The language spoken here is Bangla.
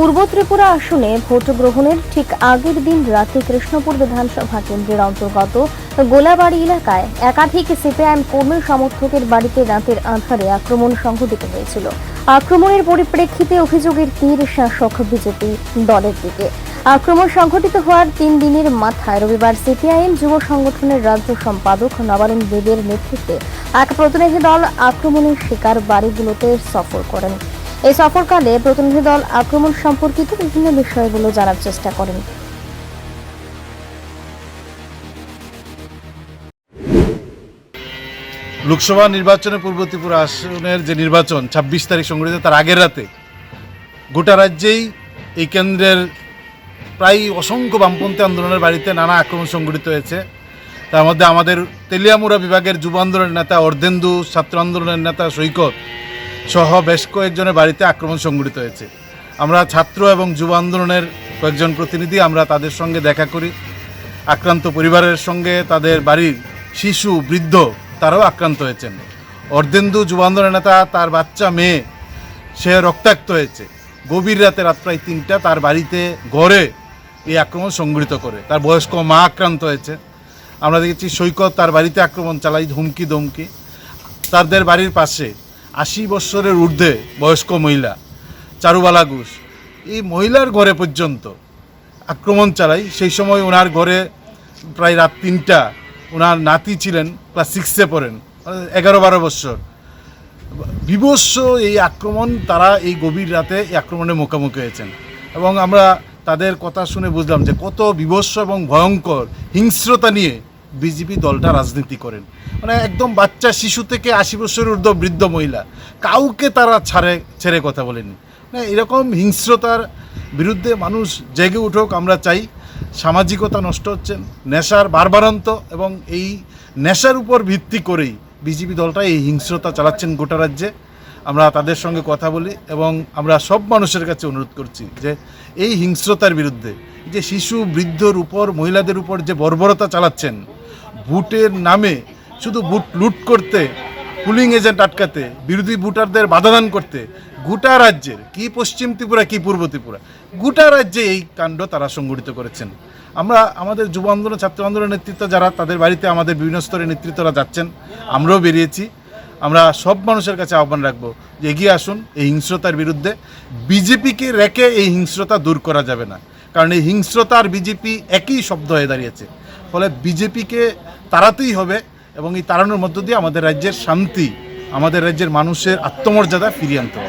পূর্ব ত্রিপুরা আসনে ভোট গ্রহণের ঠিক আগের দিন রাতে কৃষ্ণপুর বিধানসভা কেন্দ্রের অন্তর্গত গোলাবাড়ি এলাকায় একাধিক সিপিআইএম কর্মী সমর্থকের বাড়িতে রাতের আধারে আক্রমণ সংঘটিত হয়েছিল। আক্রমণের পরিপ্রেক্ষিতে অভিযোগের তীর শাসক বিজেপি দলের দিকে। আক্রমণ সংঘটিত হওয়ার তিন দিনের মাথায় রবিবার সিপিআইএম যুব সংগঠনের রাজ্য সম্পাদক নবারুণ দেবের নেতৃত্বে এক প্রতিনিধি দল আক্রমণের শিকার বাড়িগুলোতে সফর করেন। এই সফরকালে প্রতিনিধি দল আক্রমণ সম্পর্কিত বিভিন্ন বিষয়গুলো জানার চেষ্টা করেন। লোকসভা নির্বাচনে পূর্ব ত্রিপুরা আসনের যে নির্বাচন, ছাব্বিশ তারিখ সংগঠিত তার আগের রাতে গোটা রাজ্যেই এই কেন্দ্রের প্রায় অসংখ্য বামপন্থী আন্দোলনের বাড়িতে নানা আক্রমণ সংগঠিত হয়েছে। তার মধ্যে আমাদের তেলিয়ামুড়া বিভাগের যুব আন্দোলনের নেতা অর্ধেন্দু, ছাত্র আন্দোলনের নেতা সৈকত সহ বেশ কয়েকজনের বাড়িতে আক্রমণ সংগঠিত হয়েছে। আমরা ছাত্র এবং যুব আন্দোলনের কয়েকজন প্রতিনিধি আমরা তাদের সঙ্গে দেখা করি। আক্রান্ত পরিবারের সঙ্গে তাদের বাড়ির শিশু, বৃদ্ধ তারাও আক্রান্ত হয়েছেন। অর্ধেন্দু যুব আন্দোলনের নেতা, তার বাচ্চা, মেয়ে, সে রক্তাক্ত হয়েছে। গভীর রাতে রাত প্রায় তিনটা তার বাড়িতে ঘরে এই আক্রমণ সংগঠিত করে। তার বয়স্ক মা আক্রান্ত হয়েছে। আমরা দেখেছি সৈকত তার বাড়িতে আক্রমণ চালাই ধুমকি, ধমকি। তাদের বাড়ির পাশে আশি বৎসরের ঊর্ধ্বে বয়স্ক মহিলা, চারুবালা ঘোষ, এই মহিলার ঘরে পর্যন্ত আক্রমণ চালাই। সেই সময় ওনার ঘরে প্রায় রাত তিনটা ওনার নাতি ছিলেন, ক্লাস সিক্সে পড়েন এগারো বারো বৎসর বিভৎস এই আক্রমণ, তারা এই গভীর রাতে এই আক্রমণের মুখোমুখি হয়েছেন। এবং আমরা তাদের কথা শুনে বুঝলাম যে কত বিভৎস এবং ভয়ঙ্কর হিংস্রতা নিয়ে বিজেপি দলটা রাজনীতি করেন। মানে একদম বাচ্চা শিশু থেকে আশি বছরের ঊর্ধ্ব বৃদ্ধ মহিলা, কাউকে তারা ছাড়ে, ছেড়ে কথা বলেনি। মানে এরকম হিংস্রতার বিরুদ্ধে মানুষ জেগে উঠুক, আমরা চাই সামাজিকতা নষ্ট হচ্ছেন নেশার বারবারন্ত এবং এই নেশার উপর ভিত্তি করেই বিজেপি দলটা এই হিংস্রতা চালাচ্ছেন গোটা রাজ্যে। আমরা তাদের সঙ্গে কথা বলি এবং আমরা সব মানুষের কাছে অনুরোধ করছি যে এই হিংস্রতার বিরুদ্ধে যে শিশু, বৃদ্ধর উপর, মহিলাদের উপর যে বর্বরতা চালাচ্ছেন ভোটের নামে শুধু ভোট লুট করতে, পুলিং এজেন্ট আটকাতে, বিরোধী ভোটারদের বাধাদান করতে, গোটা রাজ্যের, কি পশ্চিম ত্রিপুরা, কি পূর্ব ত্রিপুরা, গোটা রাজ্যে এই কাণ্ড তারা সংগঠিত করেছেন। আমরা আমাদের যুব আন্দোলন, ছাত্র আন্দোলনের নেতৃত্ব যারা, তাদের বাড়িতে আমাদের বিভিন্ন স্তরের নেতৃত্বরা যাচ্ছেন। আমরাও বেরিয়েছি। আমরা সব মানুষের কাছে আহ্বান রাখব যে এগিয়ে আসুন এই হিংস্রতার বিরুদ্ধে। বিজেপিকে রেখে এই হিংস্রতা দূর করা যাবে না। কারণ এই হিংস্রতা আর বিজেপি একই শব্দ হয়ে দাঁড়িয়েছে। ফলে বিজেপিকে তাড়াতেই হবে এবং এই তাড়ানোর মধ্য দিয়ে আমাদের রাজ্যের শান্তি, আমাদের রাজ্যের মানুষের আত্মমর্যাদা ফিরিয়ে আনতে হবে।